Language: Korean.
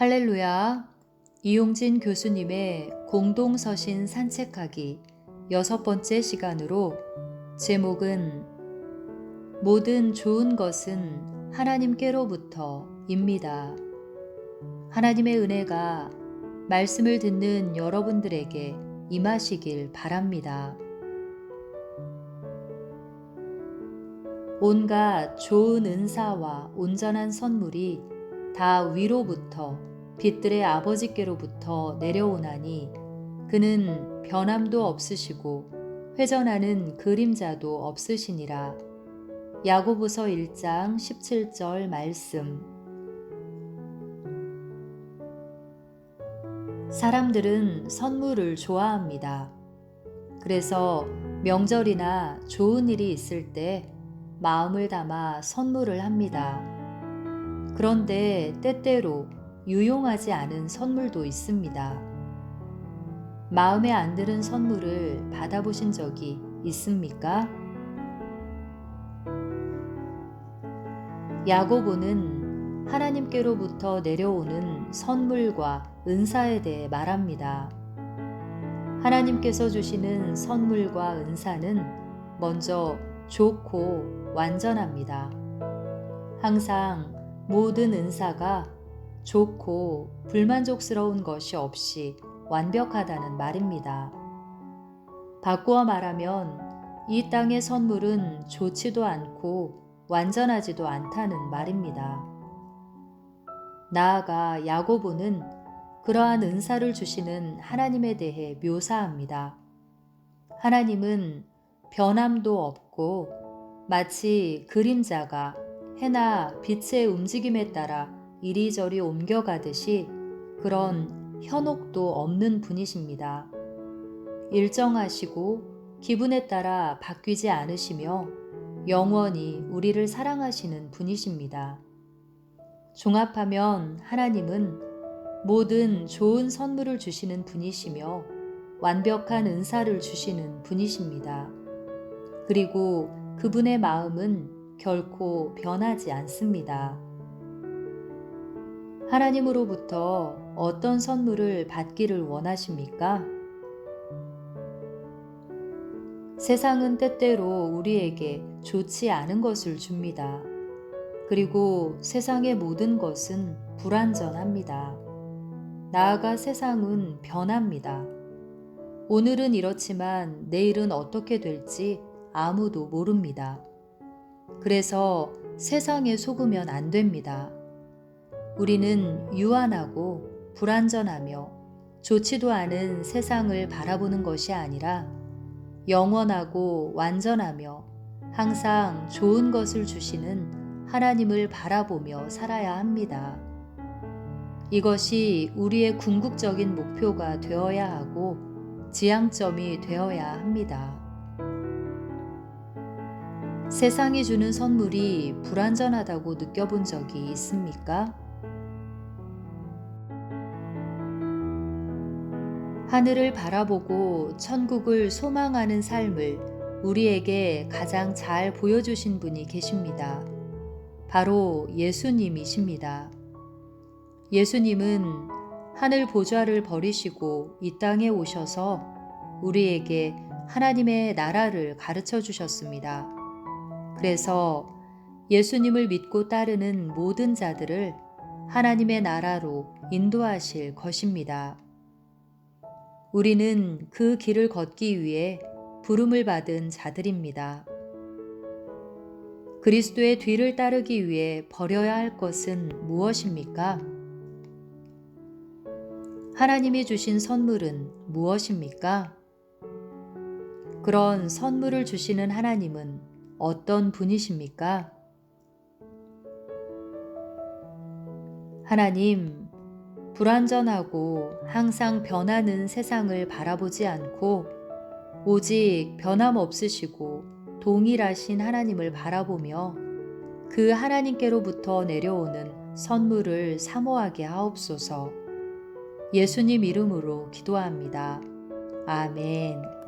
할렐루야. 이용진 교수님의 공동서신 산책하기 여섯 번째 시간으로 제목은 모든 좋은 것은 하나님께로부터입니다. 하나님의 은혜가 말씀을 듣는 여러분들에게 임하시길 바랍니다. 온갖 좋은 은사와 온전한 선물이 다 위로부터 빛들의 아버지께로부터 내려오나니 그는 변함도 없으시고 회전하는 그림자도 없으시니라. 야고보서 1장 17절 말씀. 사람들은 선물을 좋아합니다. 그래서 명절이나 좋은 일이 있을 때 마음을 담아 선물을 합니다. 그런데 때때로 유용하지 않은 선물도 있습니다. 마음에 안 드는 선물을 받아보신 적이 있습니까? 야고보는 하나님께로부터 내려오는 선물과 은사에 대해 말합니다. 하나님께서 주시는 선물과 은사는 먼저 좋고 완전합니다. 항상 모든 은사가 좋고 불만족스러운 것이 없이 완벽하다는 말입니다. 바꾸어 말하면 이 땅의 선물은 좋지도 않고 완전하지도 않다는 말입니다. 나아가 야고보는 그러한 은사를 주시는 하나님에 대해 묘사합니다. 하나님은 변함도 없고 마치 그림자가 해나 빛의 움직임에 따라 이리저리 옮겨가듯이 그런 현혹도 없는 분이십니다. 일정하시고 기분에 따라 바뀌지 않으시며 영원히 우리를 사랑하시는 분이십니다. 종합하면 하나님은 모든 좋은 선물을 주시는 분이시며 완벽한 은사를 주시는 분이십니다. 그리고 그분의 마음은 결코 변하지 않습니다. 하나님으로부터 어떤 선물을 받기를 원하십니까? 세상은 때때로 우리에게 좋지 않은 것을 줍니다. 그리고 세상의 모든 것은 불완전합니다. 나아가 세상은 변합니다. 오늘은 이렇지만 내일은 어떻게 될지 아무도 모릅니다. 그래서 세상에 속으면 안 됩니다. 우리는 유한하고 불완전하며 좋지도 않은 세상을 바라보는 것이 아니라 영원하고 완전하며 항상 좋은 것을 주시는 하나님을 바라보며 살아야 합니다. 이것이 우리의 궁극적인 목표가 되어야 하고 지향점이 되어야 합니다. 세상이 주는 선물이 불완전하다고 느껴본 적이 있습니까? 하늘을 바라보고 천국을 소망하는 삶을 우리에게 가장 잘 보여주신 분이 계십니다. 바로 예수님이십니다. 예수님은 하늘 보좌를 버리시고 이 땅에 오셔서 우리에게 하나님의 나라를 가르쳐 주셨습니다. 그래서 예수님을 믿고 따르는 모든 자들을 하나님의 나라로 인도하실 것입니다. 우리는 그 길을 걷기 위해 부름을 받은 자들입니다. 그리스도의 뒤를 따르기 위해 버려야 할 것은 무엇입니까? 하나님이 주신 선물은 무엇입니까? 그런 선물을 주시는 하나님은 어떤 분이십니까? 하나님, 불완전하고 항상 변하는 세상을 바라보지 않고 오직 변함없으시고 동일하신 하나님을 바라보며 그 하나님께로부터 내려오는 선물을 사모하게 하옵소서 예수님 이름으로 기도합니다. 아멘.